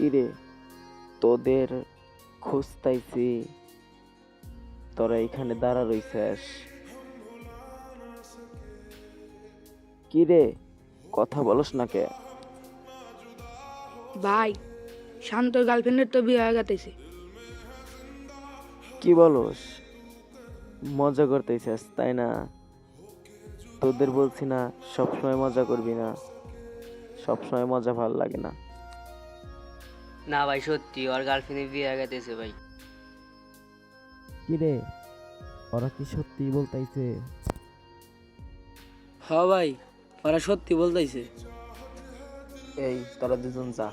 কিরে তোদের খুঁজতাইছি। তোরা এখানে দাঁড়া রইছিস। কিরে কথা বলস না কে? ভাই শান্ত গার্লফ্রেন্ডের তো বিয়ে হয়ে গেছে। কি বলস? মজা করতেছিস তাই না? তোদের বলছি না সবসময় মজা করবি না। সবসময় মজা ভালো লাগে না। না ভাই সত্যি ওর গার্লফ্রেন্ডের বিয়ে গেছে ভাই। কিরে? ওরা কি সত্যি বলতাইছে? হ ভাই ওরা সত্যি বলতেছে এই তোরা দুজন যা।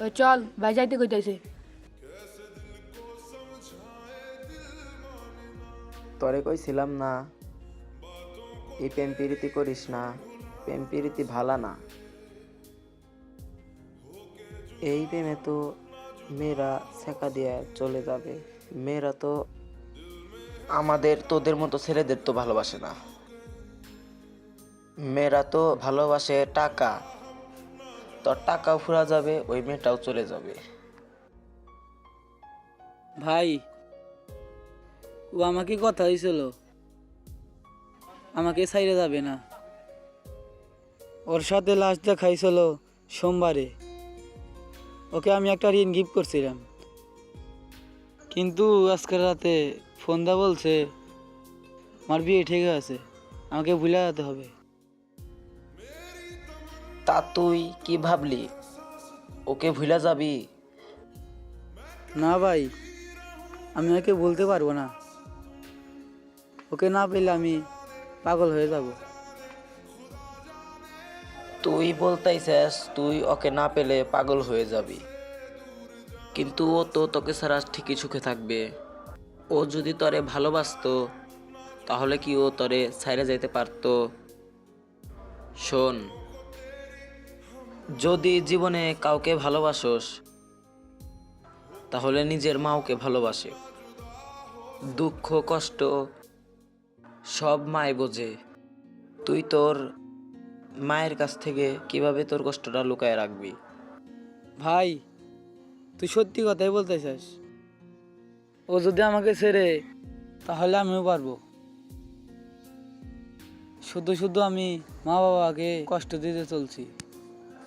ওই চল ভাই যাইতে কইতাছে। তরে কইছিলাম না এই প্রেম প্রীতি করিস না প্রেম প্রীতি ভালা না। এই প্রেমে তো মেয়েরা ছেঁকা দিয়ে চলে যাবে। মেয়েরা তো আমাদের তোদের মতো ছেলেদের তো ভালোবাসে না। মেয়েরা তো ভালোবাসে টাকা। তোর টাকাও ফুরা যাবে, ওই মেয়েটাও চলে যাবে। ভাই, ও আমাকে কথা হয়েছিল আমাকে সাইরে যাবে না। ওর সাথে লাস্ট দেখাইছিল সোমবারে। ওকে আমি একটা ঋণ গিফট করছিলাম। কিন্তু আজকের রাতে ফোন দা বলছে আমার বিয়ে ঠিক আছে আমাকে ভুলে যেতে হবে। তা তুই কি ভাবলি? ওকে ভুলে যাবি? না ভাই আমি ওকে বলতে পারব না। ওকে না পেলে আমি পাগল হয়ে যাব। তুই বলতেইছিস তুই ওকে না পেলে পাগল হয়ে যাবি। কিন্তু ও তো তোকে ছাড়া ঠিকই সুখে থাকবে। ও যদি তরে ভালোবাসতো, তাহলে কি ও তরে ছাইরে যাইতে পারতো? শোন, যদি জীবনে কাউকে ভালোবাসোস, তাহলে নিজের মাওকে ভালোবাসে। দুঃখ, কষ্ট, সব মায় বোঝে। তুই তোর মায়ের কাছ থেকে কীভাবে তোর কষ্টটা লুকায় রাখবি? ভাই তুই সত্যি কথাই বলতে চাস ও যদি আমাকে ছেড়ে তাহলে আমিও পারব। শুধু শুধু আমি মা বাবাকে কষ্ট দিতে চলছি।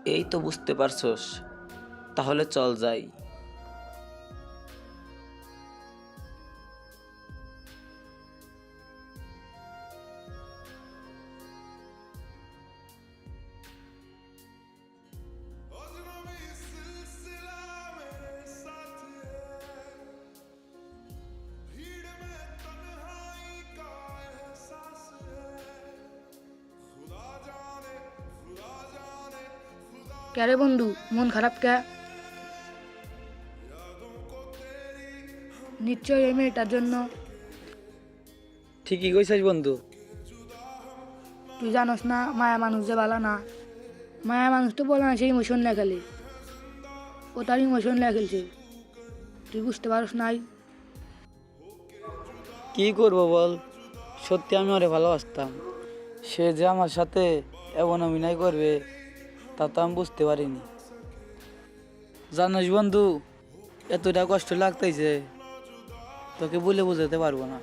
এই তো বুঝতে পারছস। তাহলে চল যাই। ক্যারে বন্ধু? মন খারাপ ক্যা নিশ্চয় এই মেয়েটার জন্য। ঠিকই কইছিস বন্ধু। তুই জানোস না মায়া মানুষ যে ভালো না। মায়া মানুষ তো বলে না সে ইমোশন লেখালে ও তার ইমোশন লেখেলছে তুই বুঝতে পারস নাই। কি করব বল? সত্যি আমি ওরে ভালোবাসতাম। সে যে আমার সাথে এমন অভিনয় করবে তা তো আমি বুঝতে পারিনি। জানিস বন্ধু, এতটা কষ্ট লাগতেছে তোকে বলে বোঝাতে পারব না।